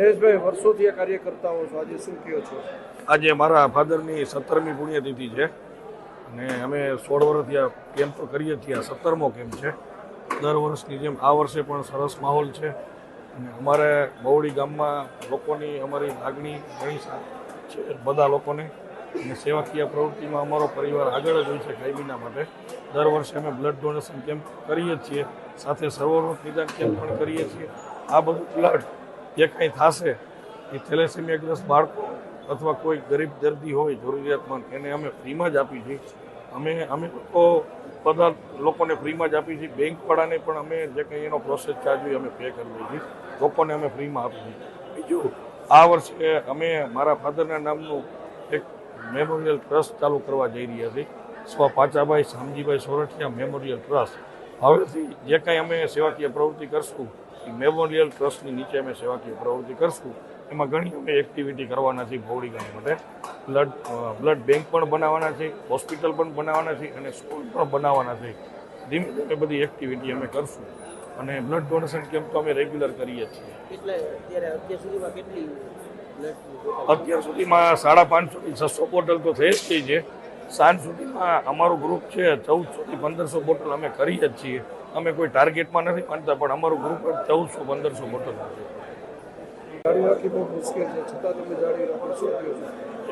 જયેશભાઈ વર્ષોથી આ કાર્ય કરતા હો છો. આજે શું કહો છો? આજે મારા ફાધરની સત્તરમી પુણ્યતિથિ છે અને અમે સોળ વર્ષથી આ કેમ્પ કરીએ છીએ. આ સત્તરમો કેમ્પ છે. દર વર્ષની જેમ આ વર્ષે પણ સરસ માહોલ છે અને અમારે બવડી ગામમાં લોકોની અમારી લાગણી ઘણી છે બધા લોકોને. અને સેવાકીય પ્રવૃત્તિમાં અમારો પરિવાર આગળ જ હોય છે કાયમીના માટે. દર વર્ષે અમે બ્લડ ડોનેશન કેમ્પ કરીએ છીએ. સાથે સર્વરોગ નિદાન કેમ્પ પણ કરીએ છીએ. આ બધું બ્લડ જે કંઈ થશે એ થેલેસેમિયાગ્રસ્ત બાળકો અથવા કોઈ ગરીબ દર્દી હોય, જરૂરિયાતમંદ, એને અમે ફ્રીમાં જ આપી છીએ અમે અમે લોકો બધા લોકોને ફ્રીમાં જ આપી છીએ બેંકવાળાને પણ અમે જે કંઈ એનો પ્રોસેસ ચાર્જ હોય અમે પે કરી દઈએ છીએ. લોકોને અમે ફ્રીમાં આપી છીએ. બીજું, આ વર્ષે અમે મારા ફાધરના નામનું એક મેમોરિયલ ટ્રસ્ટ ચાલુ કરવા જઈ રહ્યા છીએ. સ્વ પાચાભાઈ, શામજીભાઈ સોરઠિયા મેમોરિયલ ટ્રસ્ટ. હવેથી જે કાંઈ અમે સેવાકીય પ્રવૃત્તિ કરશું એ મેમોરિયલ ટ્રસ્ટની નીચે અમે સેવાકીય પ્રવૃત્તિ કરશું એમાં ઘણી અમે એક્ટિવિટી કરવાના છે ભોવડી ગામ માટે બ્લડ બ્લડ બેંક પણ બનાવવાના છે હોસ્પિટલ પણ બનાવવાના છે અને સ્કૂલ પણ બનાવવાના છે ધીમે ધીમે બધી એક્ટિવિટી અમે કરશું. અને બ્લડ ડોનેશન કેમ્પ તો અમે રેગ્યુલર કરીએ છીએ. એટલે અત્યારે અત્યાર સુધીમાં સાડા પાંચસોથી છસો બોટલ તો થઈ જ છે. સાંજ સુધીમાં અમારું ગ્રુપ છે ચૌદસોથી પંદરસો બોટલ અમે કરીએ જ છીએ. અમે કોઈ ટાર્ગેટમાં નથી માનતા પણ અમારું ગ્રુપ ચૌદસો પંદરસો બોટલ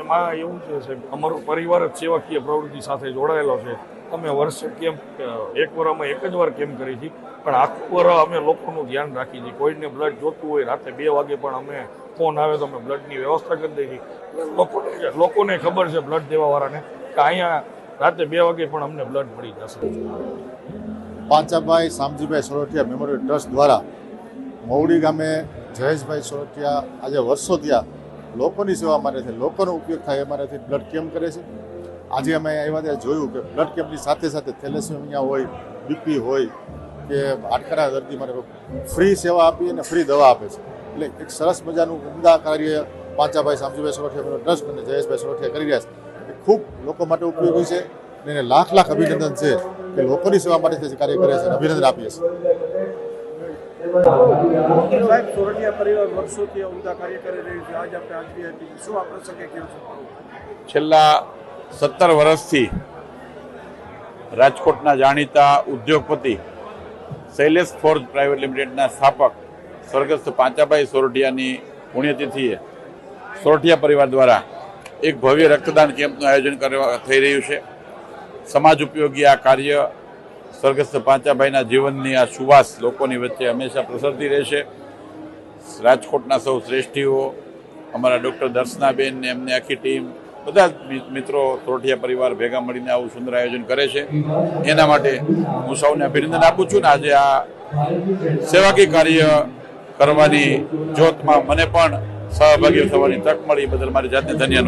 એમાં એવું છે સાહેબ અમારો પરિવાર જ સેવાકીય પ્રવૃત્તિ સાથે જોડાયેલો છે. અમે વર્ષે કેમ એક વર્ષમાં એક જ વાર કેમ કરી છીએ પણ આખું વર અમે લોકોનું ધ્યાન રાખીએ છીએ. કોઈને બ્લડ જોતું હોય રાતે બે વાગે પણ અમે ફોન આવે તો અમે બ્લડની વ્યવસ્થા કરી દઈએ છીએ. લોકોને લોકોને ખબર છે બ્લડ દેવાવાળાને. કે અહીંયા રાતે બે વાગે પણ અમને બ્લડ મળી જશે. પાંચાભાઈ, શામજીભાઈ સોરઠિયા મેમોરિયલ ટ્રસ્ટ દ્વારા મવડી ગામે જયેશભાઈ સોરઠિયા આજે વર્ષો થયા લોકોની સેવા માટે છે. લોકોનો ઉપયોગ થાય એ માટેથી બ્લડ કેમ્પ કરે છે? આજે અમે આવ્યા ત્યાં જોયું કે બ્લડ કેમ્પની સાથે સાથે થેલેસેમિયા હોય બીપી હોય કે હાડકાના દર્દી માટે ફ્રી સેવા આપી અને ફ્રી દવા આપે છે. એટલે એક સરસ મજાનું ઉમદા કાર્ય પાંચાભાઈ, શામજીભાઈ સોરઠિયા ટ્રસ્ટ અને જયેશભાઈ સોરઠિયા કરી રહ્યા છે. એ ખૂબ લોકો માટે ઉપયોગી છે અને એને લાખ લાખ અભિનંદન છે કે લોકોની સેવા માટે કાર્ય કરે છે અભિનંદન આપીએ છીએ. સાહેબ સોરઠિયા પરિવાર વર્ષોથી આ ઉમદા કાર્ય કરી રહ્યું છે. આજ આપણે આજની હતી શું આ પ્રસંગે કહો છો? છેલ્લા સત્તર વર્ષથી રાજકોટના જાણીતા ઉદ્યોગપતિ શૈલેષ ફોર્જ પ્રાઇવેટ લિમિટેડના સ્થાપક સ્વર્ગસ્થ પાંચાભાઈ સોરઠિયાની પુણ્યતિથિએ સોરઠિયા પરિવાર દ્વારા એક ભવ્ય રક્તદાન કેમ્પનું આયોજન કરવા થઈ રહ્યું છે. સમાજ ઉપયોગી આ કાર્ય સ્વર્ગસ્થ પાંચાભાઈના જીવનની આ સુવાસ લોકોની વચ્ચે હંમેશા પ્રસરતી રહેશે. રાજકોટના સૌ શ્રેષ્ઠીઓ, અમારા ડૉક્ટર દર્શનાબેન ને એમની આખી ટીમ, બધા જ મિત્રો સોરઠિયા પરિવાર ભેગા મળીને આવું સુંદર આયોજન કરે છે. એના માટે હું સૌને અભિનંદન આપું છું ને આજે આ સેવાકીય કાર્ય કરવાની જોતમાં મને પણ સહભાગી થવાની તક મળી બદલ મારી જાતને ધન્ય